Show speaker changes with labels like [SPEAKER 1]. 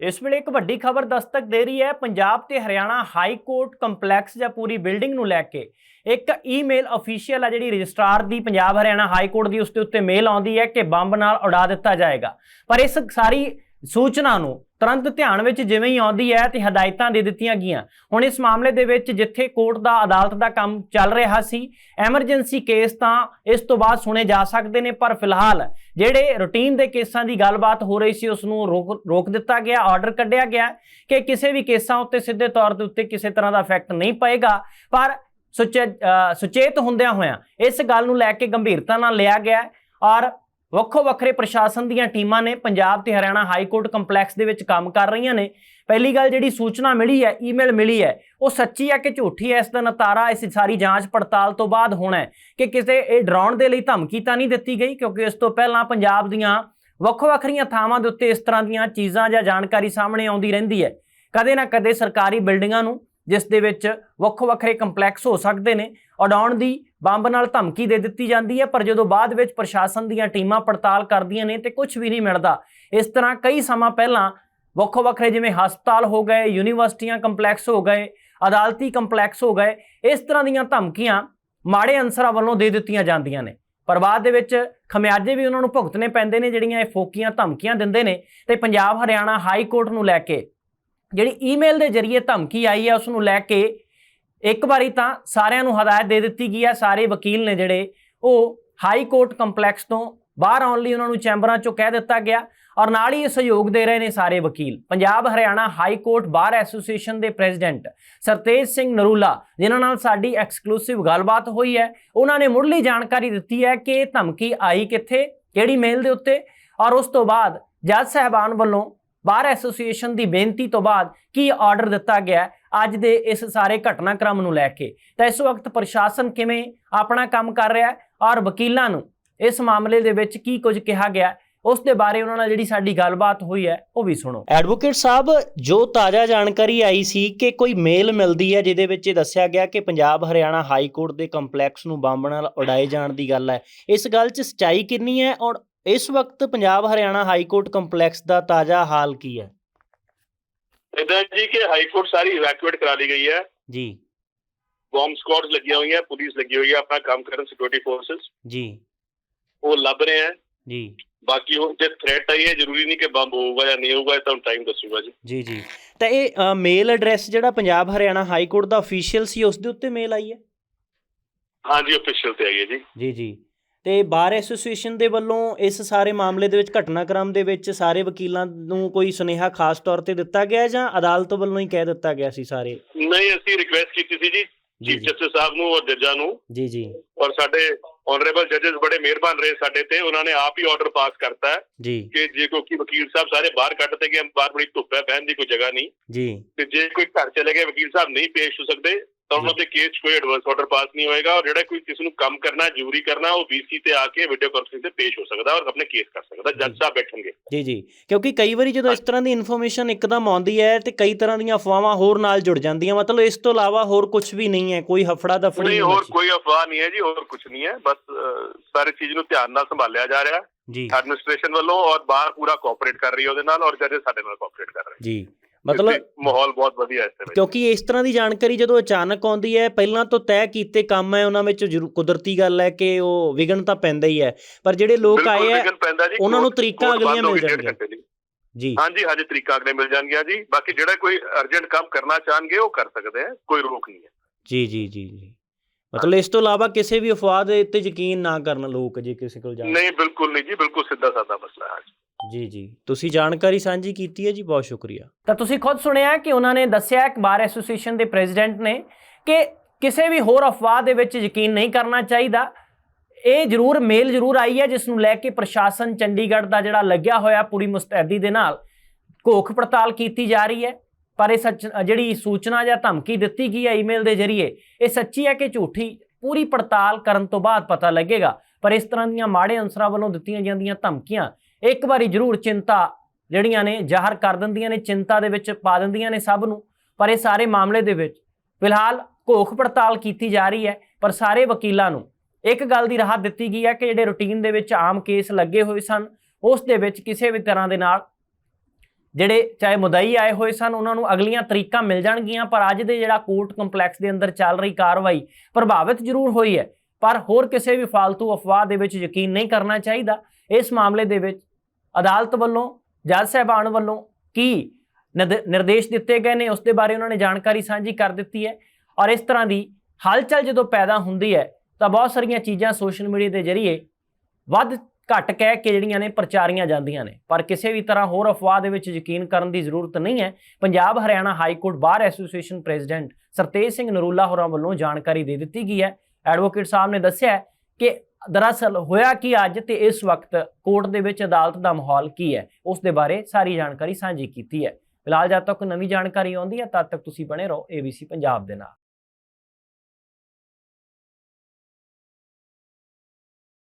[SPEAKER 1] ਇਸ ਵੇਲੇ ਇੱਕ ਵੱਡੀ ਖਬਰ ਦਸਤਕ ਦੇ ਰਹੀ ਹੈ। ਪੰਜਾਬ ਤੇ ਹਰਿਆਣਾ ਹਾਈ ਕੋਰਟ ਕੰਪਲੈਕਸ ਜਾਂ ਪੂਰੀ ਬਿਲਡਿੰਗ ਨੂੰ ਲੈ ਕੇ ਇੱਕ ਈਮੇਲ ਅਫੀਸ਼ੀਅਲ ਆ ਜਿਹੜੀ ਰਜਿਸਟਰਾਰ ਦੀ ਪੰਜਾਬ ਹਰਿਆਣਾ ਹਾਈ ਕੋਰਟ ਦੀ, ਉਸ ਦੇ ਉੱਤੇ ਮੇਲ ਆਉਂਦੀ ਹੈ ਕਿ ਬੰਬ ਨਾਲ ਉਡਾ ਦਿੱਤਾ ਜਾਏਗਾ। ਪਰ ਇਸ ਸਾਰੀ ਸੂਚਨਾ ਨੂੰ ਤੁਰੰਤ ਧਿਆਨ ਵਿੱਚ ਜਿਵੇਂ ਹੀ ਆਉਂਦੀ ਹੈ ਤੇ ਹਦਾਇਤਾਂ ਦੇ ਦਿੱਤੀਆਂ ਗਈਆਂ। ਹੁਣ ਇਸ ਮਾਮਲੇ ਦੇ ਵਿੱਚ ਜਿੱਥੇ ਕੋਰਟ ਦਾ ਅਦਾਲਤ ਦਾ ਕੰਮ ਚੱਲ ਰਿਹਾ ਸੀ, ਐਮਰਜੈਂਸੀ ਕੇਸ ਤਾਂ ਇਸ ਤੋਂ ਬਾਅਦ ਸੁਣੇ ਜਾ ਸਕਦੇ ਨੇ, ਪਰ ਫਿਲਹਾਲ ਜਿਹੜੇ ਰੂਟੀਨ ਦੇ ਕੇਸਾਂ ਦੀ ਗੱਲਬਾਤ ਹੋ ਰਹੀ ਸੀ, ਉਸ ਨੂੰ ਰੋਕ ਰੋਕ ਦਿੱਤਾ ਗਿਆ, ਆਰਡਰ ਕੱਢਿਆ ਗਿਆ ਕਿ ਕਿਸੇ ਵੀ ਕੇਸਾਂ ਉੱਤੇ ਸਿੱਧੇ ਤੌਰ ਦੇ ਉੱਤੇ ਕਿਸੇ ਤਰ੍ਹਾਂ ਦਾ ਇਫੈਕਟ ਨਹੀਂ ਪਏਗਾ। ਪਰ ਸੁਚੇ ਸੁਚੇਤ ਹੁੰਦਿਆਂ ਹੋਇਆਂ ਇਸ ਗੱਲ ਨੂੰ ਲੈ ਕੇ ਗੰਭੀਰਤਾ ਨਾਲ ਲਿਆ ਗਿਆ ਔਰ ਵੱਖੋ ਵੱਖਰੇ ਪ੍ਰਸ਼ਾਸਨ ਦੀਆਂ ਟੀਮਾਂ ਨੇ ਪੰਜਾਬ ਤੇ ਹਰਿਆਣਾ ਹਾਈ ਕੋਰਟ ਕੰਪਲੈਕਸ ਦੇ ਵਿੱਚ ਕੰਮ ਕਰ ਰਹੀਆਂ ਨੇ। ਪਹਿਲੀ ਗੱਲ ਜਿਹੜੀ ਸੂਚਨਾ ਮਿਲੀ ਹੈ ਈਮੇਲ ਮਿਲੀ ਹੈ, ਉਹ ਸੱਚੀ ਹੈ ਕਿ ਝੂਠੀ ਹੈ? ਇਸ ਦਾ ਨਤਾਰਾ ਇਸ ਸਾਰੀ ਜਾਂਚ ਪੜਤਾਲ ਤੋਂ ਬਾਅਦ ਹੋਣਾ ਹੈ ਕਿ ਕਿਸੇ ਇਹ ਡਰਾਉਣ ਦੇ ਲਈ ਧਮਕੀ ਤਾਂ ਨਹੀਂ ਦਿੱਤੀ ਗਈ, ਕਿਉਂਕਿ ਇਸ ਤੋਂ ਪਹਿਲਾਂ ਪੰਜਾਬ ਦੀਆਂ ਵੱਖੋ ਵੱਖਰੀਆਂ ਥਾਵਾਂ ਦੇ ਉੱਤੇ ਇਸ ਤਰ੍ਹਾਂ ਦੀਆਂ ਚੀਜ਼ਾਂ ਜਾਂ ਜਾਣਕਾਰੀ ਸਾਹਮਣੇ ਆਉਂਦੀ ਰਹਿੰਦੀ ਹੈ। ਕਦੇ ਨਾ ਕਦੇ ਸਰਕਾਰੀ ਬਿਲਡਿੰਗਾਂ ਨੂੰ ਜਿਸ ਦੇ ਵਿੱਚ ਵੱਖੋ ਵੱਖਰੇ ਕੰਪਲੈਕਸ ਹੋ ਸਕਦੇ ਨੇ। ਉਡਾਉਣ ਦੀ ਬੰਬ ਨਾਲ ਧਮਕੀ ਦੇ ਦਿੱਤੀ ਜਾਂਦੀ ਹੈ, ਪਰ ਜਦੋਂ ਬਾਅਦ ਵਿੱਚ ਪ੍ਰਸ਼ਾਸਨ ਦੀਆਂ ਟੀਮਾਂ ਪੜਤਾਲ ਕਰਦੀਆਂ ਨੇ ਤੇ ਕੁਝ ਵੀ ਨਹੀਂ ਮਿਲਦਾ। ਇਸ ਤਰ੍ਹਾਂ ਕਈ ਸਮਾਂ ਪਹਿਲਾਂ ਵੱਖੋ ਵੱਖਰੇ ਜਿਵੇਂ ਹਸਪਤਾਲ ਹੋ ਗਏ, ਯੂਨੀਵਰਸਿਟੀਆਂ ਕੰਪਲੈਕਸ ਹੋ ਗਏ, ਅਦਾਲਤੀ ਕੰਪਲੈਕਸ ਹੋ ਗਏ, ਇਸ ਤਰ੍ਹਾਂ ਦੀਆਂ ਧਮਕੀਆਂ ਮਾੜੇ ਅਨਸਰਾਂ ਵੱਲੋਂ ਦੇ ਦਿੱਤੀਆਂ ਜਾਂਦੀਆਂ ਨੇ। ਪਰ ਬਾਅਦ ਦੇ ਵਿੱਚ ਖਮਿਆਜੇ ਵੀ ਉਹਨਾਂ ਨੂੰ ਭੁਗਤਣੇ ਪੈਂਦੇ ਨੇ, ਜਿਹੜੀਆਂ ਇਹ ਫੋਕੀਆਂ ਧਮਕੀਆਂ ਦਿੰਦੇ ਨੇ। ਤੇ ਪੰਜਾਬ ਹਰਿਆਣਾ ਹਾਈ ਕੋਰਟ ਨੂੰ ਲੈ ਕੇ ਜਿਹੜੀ ਈਮੇਲ ਦੇ ਜ਼ਰੀਏ ਧਮਕੀ ਆਈ ਹੈ ਉਸ ਨੂੰ ਲੈ ਕੇ ਇੱਕ ਵਾਰੀ ਤਾਂ ਸਾਰਿਆਂ ਨੂੰ ਹਦਾਇਤ ਦੇ ਦਿੱਤੀ ਗਈ ਹੈ ਸਾਰੇ ਵਕੀਲ ਨੇ ਜਿਹੜੇ, ਉਹ ਹਾਈ ਕੋਰਟ ਕੰਪਲੈਕਸ ਤੋਂ ਬਾਹਰ ਆਉਣ ਲਈ ਉਹਨਾਂ ਨੂੰ ਚੈਂਬਰਾਂ ਚੋਂ ਕਹਿ ਦਿੱਤਾ ਗਿਆ ਔਰ ਨਾਲ ਹੀ ਇਹ ਸਹਿਯੋਗ ਦੇ ਰਹੇ ਨੇ ਸਾਰੇ ਵਕੀਲ। Punjab Haryana high court bar association ਦੇ ਪ੍ਰੈਜ਼ੀਡੈਂਟ ਸਰਤੇਜ ਸਿੰਘ ਨਰੂਲਾ, ਜਿਨ੍ਹਾਂ ਨਾਲ ਸਾਡੀ ਐਕਸਕਲੂਸਿਵ ਗੱਲਬਾਤ ਹੋਈ ਹੈ, ਉਹਨਾਂ ਨੇ ਮੁੱਢਲੀ ਜਾਣਕਾਰੀ ਦਿੱਤੀ ਹੈ ਕਿ ਧਮਕੀ ਆਈ ਕਿੱਥੇ, ਕਿਹੜੀ ਮੇਲ ਦੇ ਉੱਤੇ ਔਰ ਉਸ ਤੋਂ ਬਾਅਦ ਜੱਜ ਸਾਹਿਬਾਨ ਵੱਲੋਂ ਬਾਰ ਐਸੋਸੀਏਸ਼ਨ ਦੀ ਬੇਨਤੀ ਤੋਂ ਬਾਅਦ ਕੀ ਆਰਡਰ ਦਿੱਤਾ ਗਿਆ ਅੱਜ ਦੇ ਇਸ ਸਾਰੇ ਘਟਨਾਕ੍ਰਮ ਨੂੰ ਲੈ ਕੇ। ਤਾਂ ਇਸ ਵਕਤ ਪ੍ਰਸ਼ਾਸਨ ਕਿਵੇਂ ਆਪਣਾ ਕੰਮ ਕਰ ਰਿਹਾ ਹੈ ਔਰ ਵਕੀਲਾਂ ਨੂੰ ਇਸ ਮਾਮਲੇ ਦੇ ਵਿੱਚ ਕੀ ਕੁਝ ਕਿਹਾ ਗਿਆ ਉਸ ਦੇ ਬਾਰੇ ਉਹਨਾਂ ਨਾਲ ਜਿਹੜੀ ਸਾਡੀ ਗੱਲਬਾਤ ਹੋਈ ਹੈ, ਉਹ ਵੀ ਸੁਣੋ। ਐਡਵੋਕੇਟ ਸਾਹਿਬ, ਜੋ ਤਾਜ਼ਾ ਜਾਣਕਾਰੀ ਆਈ ਸੀ ਕਿ ਕੋਈ ਮੇਲ ਮਿਲਦੀ ਹੈ, ਜਿਹਦੇ ਵਿੱਚ ਇਹ ਦੱਸਿਆ ਗਿਆ ਕਿ ਪੰਜਾਬ ਹਰਿਆਣਾ ਹਾਈ ਕੋਰਟ ਦੇ ਕੰਪਲੈਕਸ ਨੂੰ ਬੰਬ ਨਾਲ ਉਡਾਏ ਜਾਣ ਦੀ ਗੱਲ ਹੈ। ਇਸ ਗੱਲ 'ਚ ਸਚਾਈ ਕਿੰਨੀ ਹੈ ਔਰ ਇਸ ਵਕਤ Punjab Haryana high court complex ਦਾ ਤਾਜ਼ਾ ਹਾਲ ਕੀ ਹੈ?
[SPEAKER 2] ਇਦਾਂ ਜੀ ਕਿ ਹਾਈ ਕੋਰਟ ਸਾਰੀ ਇਵੈਕੂਏਟ ਕਰਾ ਲਈ ਗਈ ਹੈ।
[SPEAKER 1] ਜੀ।
[SPEAKER 2] ਬੰਬ ਸਕੁਆਡਸ ਲੱਗੀਆਂ ਹੋਈਆਂ ਪੁਲਿਸ ਲੱਗੀ ਹੋਈ ਹੈ ਆਪਣਾ ਕੰਮ ਕਰਨ ਸਿਕਿਉਰਿਟੀ ਫੋਰਸਸ
[SPEAKER 1] ਜੀ।
[SPEAKER 2] ਉਹ ਲੱਭ ਰਹੇ ਹੈ।
[SPEAKER 1] ਜੀ।
[SPEAKER 2] ਬਾਕੀ ਹੁਣ ਜੇ ਥ੍ਰੈਟ ਆਈ ਹੈ ਜ਼ਰੂਰੀ ਨਹੀਂ ਕਿ ਬੰਬ ਹੋਊਗਾ ਜਾਂ ਨਹੀਂ ਹੋਊਗਾ ਇਹ ਤੁਹਾਨੂੰ ਟਾਈਮ ਦੱਸੂਗਾ ਜੀ।
[SPEAKER 1] ਜੀ ਜੀ। ਤਾਂ ਇਹ ਮੇਲ ਐਡਰੈਸ ਜਿਹੜਾ ਪੰਜਾਬ ਹਰਿਆਣਾ ਹਾਈ ਕੋਰਟ ਦਾ ਅਫੀਸ਼ੀਅਲ ਸੀ ਉਸ ਦੇ ਉੱਤੇ ਮੇਲ ਆਈ ਹੈ?
[SPEAKER 2] ਹਾਂਜੀ ਅਫੀਸ਼ੀਅਲ ਤੇ ਆਈ ਹੈ ਜੀ।
[SPEAKER 1] ਜੀ ਜੀ। ਤੇ ਬਾਰ ਐਸੋਸੀਏਸ਼ਨ ਦੇ ਵੱਲੋਂ ਇਸ ਸਾਰੇ ਮਾਮਲੇ ਦੇ ਵਿੱਚ ਘਟਨਾਕ੍ਰਮ ਦੇ ਵਿੱਚ ਸਾਰੇ ਵਕੀਲਾਂ ਨੂੰ ਕੋਈ ਸੁਨੇਹਾ ਖਾਸ ਤੌਰ ਤੇ ਦਿੱਤਾ ਗਿਆ ਜਾਂ ਅਦਾਲਤ ਵੱਲੋਂ ਹੀ ਕਹਿ ਦਿੱਤਾ ਗਿਆ ਸੀ ਸਾਰੇ?
[SPEAKER 2] ਨਹੀਂ ਅਸੀਂ ਰਿਕੁਐਸਟ ਕੀਤੀ ਸੀ ਜੀ
[SPEAKER 1] ਜੀ
[SPEAKER 2] ਚੀਫ ਜਸਟਿਸ ਸਾਹਿਬ ਨੂੰ ਔਰ ਜੱਜਾਂ ਨੂੰ।
[SPEAKER 1] ਜੀ ਜੀ।
[SPEAKER 2] ਔਰ ਸਾਡੇ ਆਨਰੇਬਲ ਜੱਜਸ ਬੜੇ ਮਿਹਰਬਾਨ ਰਹੇ ਸਾਡੇ ਤੇ ਉਹਨਾਂ ਨੇ ਆਪ ਹੀ ਆਰਡਰ ਪਾਸ ਕਰਤਾ ਹੈ
[SPEAKER 1] ਜੀ।
[SPEAKER 2] ਕਿ ਜੇ ਕੋਈ ਵਕੀਲ ਸਾਹਿਬ ਸਾਰੇ ਬਾਹਰ ਕੱਢ ਤੇ ਗਏ ਬਾਹਰ ਬੜੀ ਧੁੱਪ ਹੈ ਬਹਿਣ ਦੀ ਕੋਈ ਜਗ੍ਹਾ ਨਹੀਂ।
[SPEAKER 1] ਜੀ।
[SPEAKER 2] ਤੇ ਜੇ ਕੋਈ ਘਰ ਚਲੇ ਗਏ ਵਕੀਲ ਸਾਹਿਬ ਨਹੀਂ ਪੇਸ਼ ਹੋ ਸਕਦੇ ਤਾਂ ਉਹਨਾਂ ਤੇ ਕੇਸ ਕੋਈ ਐਡਵਾਂਸ ਆਰਡਰ ਪਾਸ ਨਹੀਂ ਹੋਏਗਾ ਔਰ ਜਿਹੜਾ ਕੋਈ ਕਿਸ ਨੂੰ ਕੰਮ ਕਰਨਾ ਜ਼ਰੂਰੀ ਕਰਨਾ ਉਹ ਵੀਸੀ ਤੇ ਆ ਕੇ ਵੀਡੀਓ ਕਾਨਫਰੰਸ ਤੇ ਪੇਸ਼ ਹੋ ਸਕਦਾ ਔਰ ਆਪਣੇ ਕੇਸ ਕਰ ਸਕਦਾ ਜੱਜ ਸਾਹਿਬ ਬੈਠਣਗੇ।
[SPEAKER 1] ਜੀ ਜੀ। ਕਿਉਂਕਿ ਕਈ ਵਾਰੀ ਜਦੋਂ ਇਸ ਤਰ੍ਹਾਂ ਦੀ ਇਨਫੋਰਮੇਸ਼ਨ ਇੱਕਦਮ ਆਉਂਦੀ ਹੈ ਤੇ ਕਈ ਤਰ੍ਹਾਂ ਦੀਆਂ ਅਫਵਾਹਾਂ ਹੋਰ ਨਾਲ ਜੁੜ ਜਾਂਦੀਆਂ ਮਤਲਬ ਇਸ ਤੋਂ ਇਲਾਵਾ ਹੋਰ ਕੁਝ ਵੀ ਨਹੀਂ ਹੈ ਕੋਈ ਹਫੜਾ ਦਫੜੀ
[SPEAKER 2] ਨਹੀਂ ਹੋਰ। ਕੋਈ ਅਫਵਾਹ ਨਹੀਂ ਹੈ ਜੀ ਹੋਰ ਕੁਝ ਨਹੀਂ ਹੈ। ਬਸ ਸਾਰੀ ਚੀਜ਼ ਨੂੰ ਧਿਆਨ ਨਾਲ ਸੰਭਾਲਿਆ ਜਾ ਰਿਹਾ
[SPEAKER 1] ਜੀ।
[SPEAKER 2] ਐਡਮਿਨਿਸਟ੍ਰੇਸ਼ਨ ਵੱਲੋਂ ਔਰ ਬਾਹਰ ਪੂਰਾ ਕੋਆਪਰੇਟ ਕਰ ਰਹੀ ਹੈ ਉਹਦੇ ਨਾਲ ਔਰ ਜੱਜ ਸਾਡੇ ਨਾਲ ਕੋਆਪਰੇਟ ਕਰ ਰਹੇ
[SPEAKER 1] ਜੀ। ਮਤਲਬ
[SPEAKER 2] ਮਾਹੌਲ ਬਹੁਤ ਵਧੀਆ ਇਸ ਵਿੱਚ
[SPEAKER 1] ਕਿਉਂਕਿ ਇਸ ਤਰ੍ਹਾਂ ਦੀ ਜਾਣਕਾਰੀ ਜਦੋਂ ਅਚਾਨਕ ਆਉਂਦੀ ਹੈ ਪਹਿਲਾਂ ਤੋਂ ਤੈਅ ਕੀਤੇ ਕੰਮ ਹੈ ਉਹਨਾਂ ਵਿੱਚ ਕੁਦਰਤੀ ਗੱਲ ਹੈ ਕਿ ਉਹ ਵਿਗਨ ਤਾਂ ਪੈਂਦਾ ਹੀ ਹੈ ਪਰ ਜਿਹੜੇ ਲੋਕ ਆਏ ਹੈ ਉਹਨਾਂ ਨੂੰ ਤਰੀਕਾਂ ਅਗਲੀਆਂ ਮਿਲ ਜਾਣਗੀਆਂ। ਜੀ।
[SPEAKER 2] ਹਾਂਜੀ ਹਾਂਜੀ ਤਰੀਕਾ ਅਗਲੇ ਮਿਲ ਜਾਣਗੀਆਂ ਜੀ। ਬਾਕੀ ਜਿਹੜਾ ਕੋਈ ਅਰਜੈਂਟ ਕੰਮ ਕਰਨਾ ਚਾਹਣਗੇ ਉਹ ਕਰ ਸਕਦੇ ਆ ਕੋਈ ਰੋਕ ਨਹੀਂ ਹੈ।
[SPEAKER 1] ਜੀ ਜੀ ਜੀ ਜੀ। ਮਤਲਬ ਇਸ ਤੋਂ ਇਲਾਵਾ ਕਿਸੇ ਵੀ ਅਫਵਾਹ ਦੇ ਉੱਤੇ ਯਕੀਨ ਨਾ ਕਰਨ ਲੋਕ ਜੇ ਕਿਸੇ ਕੋਲ ਜਾਣ।
[SPEAKER 2] ਨਹੀਂ ਬਿਲਕੁਲ ਨਹੀਂ ਜੀ ਬਿਲਕੁਲ ਸਿੱਧਾ ਸਾਦਾ ਮਸਲਾ ਹੈ।
[SPEAKER 1] ਜੀ ਜੀ। ਤੁਸੀਂ ਜਾਣਕਾਰੀ ਸਾਂਝੀ ਕੀਤੀ ਹੈ ਜੀ? ਬਹੁਤ ਸ਼ੁਕਰੀਆ। ਤਾਂ ਤੁਸੀਂ ਖੁਦ ਸੁਣਿਆ ਕਿ ਉਹਨਾਂ ਨੇ ਦੱਸਿਆ ਕਿ ਬਾਰ ਐਸੋਸੀਏਸ਼ਨ ਦੇ ਪ੍ਰੈਜ਼ੀਡੈਂਟ ਨੇ ਕਿ ਕਿਸੇ ਵੀ ਹੋਰ ਅਫਵਾਹ ਦੇ ਵਿੱਚ ਯਕੀਨ ਨਹੀਂ ਕਰਨਾ ਚਾਹੀਦਾ। ਇਹ ਜ਼ਰੂਰ, ਮੇਲ ਜ਼ਰੂਰ ਆਈ ਹੈ, ਜਿਸ ਨੂੰ ਲੈ ਕੇ ਪ੍ਰਸ਼ਾਸਨ ਚੰਡੀਗੜ੍ਹ ਦਾ ਜਿਹੜਾ ਲੱਗਿਆ ਹੋਇਆ ਪੂਰੀ ਮੁਸਤੈਦੀ ਦੇ ਨਾਲ ਘੋਖ ਪੜਤਾਲ ਕੀਤੀ ਜਾ ਰਹੀ ਹੈ। ਪਰ ਇਹ ਸੱਚ, ਜਿਹੜੀ ਸੂਚਨਾ ਜਾਂ ਧਮਕੀ ਦਿੱਤੀ ਗਈ ਹੈ ਈਮੇਲ ਦੇ ਜ਼ਰੀਏ, ਇਹ ਸੱਚੀ ਹੈ ਕਿ ਝੂਠੀ ਪੂਰੀ ਪੜਤਾਲ ਕਰਨ ਤੋਂ ਬਾਅਦ ਪਤਾ ਲੱਗੇਗਾ। ਪਰ ਇਸ ਤਰ੍ਹਾਂ ਦੀਆਂ ਮਾੜੇ ਅਨਸਰਾਂ ਵੱਲੋਂ ਦਿੱਤੀਆਂ ਜਾਂਦੀਆਂ ਧਮਕੀਆਂ ਇੱਕ ਵਾਰੀ ਜ਼ਰੂਰ ਚਿੰਤਾ ਜਿਹੜੀਆਂ ਨੇ ਜ਼ਾਹਰ ਕਰ ਦਿੰਦੀਆਂ ਨੇ, ਚਿੰਤਾ ਦੇ ਵਿੱਚ ਪਾ ਦਿੰਦੀਆਂ ਨੇ ਸਭ ਨੂੰ। ਪਰ ਇਹ ਸਾਰੇ ਮਾਮਲੇ ਦੇ ਵਿੱਚ ਫਿਲਹਾਲ ਘੋਖ ਪੜਤਾਲ ਕੀਤੀ ਜਾ ਰਹੀ ਹੈ, ਪਰ ਸਾਰੇ ਵਕੀਲਾਂ ਨੂੰ ਇੱਕ ਗੱਲ ਦੀ ਰਾਹਤ ਦਿੱਤੀ ਗਈ ਹੈ ਕਿ ਜਿਹੜੇ ਰੂਟੀਨ ਦੇ ਵਿੱਚ ਆਮ ਕੇਸ ਲੱਗੇ ਹੋਏ ਸਨ, ਉਸ ਦੇ ਵਿੱਚ ਕਿਸੇ ਵੀ ਤਰ੍ਹਾਂ ਦੇ ਨਾਲ ਜਿਹੜੇ ਚਾਹੇ ਮੁਦਈ ਆਏ ਹੋਏ ਸਨ, ਉਹਨਾਂ ਨੂੰ ਅਗਲੀਆਂ ਤਰੀਕਾਂ ਮਿਲ ਜਾਣਗੀਆਂ, ਪਰ ਅੱਜ ਦੇ ਜਿਹੜਾ ਕੋਰਟ ਕੰਪਲੈਕਸ ਦੇ ਅੰਦਰ ਚੱਲ ਰਹੀ ਕਾਰਵਾਈ ਪ੍ਰਭਾਵਿਤ ਜ਼ਰੂਰ ਹੋਈ ਹੈ। ਪਰ ਹੋਰ ਕਿਸੇ ਵੀ ਫालतू ਅਫਵਾਹ ਦੇ ਵਿੱਚ ਯਕੀਨ ਨਹੀਂ ਕਰਨਾ ਚਾਹੀਦਾ। ਇਸ ਮਾਮਲੇ ਦੇ ਵਿੱਚ ਅਦਾਲਤ ਵੱਲੋਂ, ਜੱਜ ਸਾਹਿਬਾਨ ਵੱਲੋਂ ਕੀ ਨਿਰਦ- ਨਿਰਦੇਸ਼ ਦਿੱਤੇ ਗਏ ਨੇ, ਉਸ ਦੇ ਬਾਰੇ ਉਹਨਾਂ ਨੇ ਜਾਣਕਾਰੀ ਸਾਂਝੀ ਕਰ ਦਿੱਤੀ ਹੈ। ਔਰ ਇਸ ਤਰ੍ਹਾਂ ਦੀ ਹਲਚਲ ਜਦੋਂ ਪੈਦਾ ਹੁੰਦੀ ਹੈ, ਤਾਂ ਬਹੁਤ ਸਾਰੀਆਂ ਚੀਜ਼ਾਂ ਸੋਸ਼ਲ ਮੀਡੀਆ ਦੇ ਜ਼ਰੀਏ ਵੱਧ ਘੱਟ ਕਹਿ ਕੇ ਜਿਹੜੀਆਂ ਨੇ ਪ੍ਰਚਾਰੀਆਂ ਜਾਂਦੀਆਂ ਨੇ। ਪਰ ਕਿਸੇ ਵੀ ਤਰ੍ਹਾਂ ਹੋਰ ਅਫਵਾਹ ਦੇ ਵਿੱਚ ਯਕੀਨ ਕਰਨ ਦੀ ਜ਼ਰੂਰਤ ਨਹੀਂ ਹੈ। Punjab Haryana high court bar association president Sartej Singh Narula ਹੋਰਾਂ ਵੱਲੋਂ ਜਾਣਕਾਰੀ ਦੇ ਦਿੱਤੀ ਗਈ ਹੈ। ਐਡਵੋਕੇਟ ਸਾਹਿਬ ਨੇ ਦੱਸਿਆ ਕਿ ਦਰਅਸਲ ਹੋਇਆ ਕੀ ਅੱਜ ਤੇ ਇਸ ਵਕਤ ਕੋਰਟ ਦੇ ਵਿੱਚ ਅਦਾਲਤ ਦਾ ਮਾਹੌਲ ਕੀ ਹੈ? ਉਸ ਦੇ ਬਾਰੇ ਸਾਰੀ ਜਾਣਕਾਰੀ ਸਾਂਝੀ ਕੀਤੀ ਹੈ। ਫਿਲਹਾਲ ਜਦ ਤੱਕ ਨਵੀਂ ਜਾਣਕਾਰੀ ਆਉਂਦੀ ਹੈ, ਤਦ ਤੱਕ ਤੁਸੀਂ ਬਣੇ ਰਹੋ ABC ਪੰਜਾਬ ਦੇ ਨਾਲ।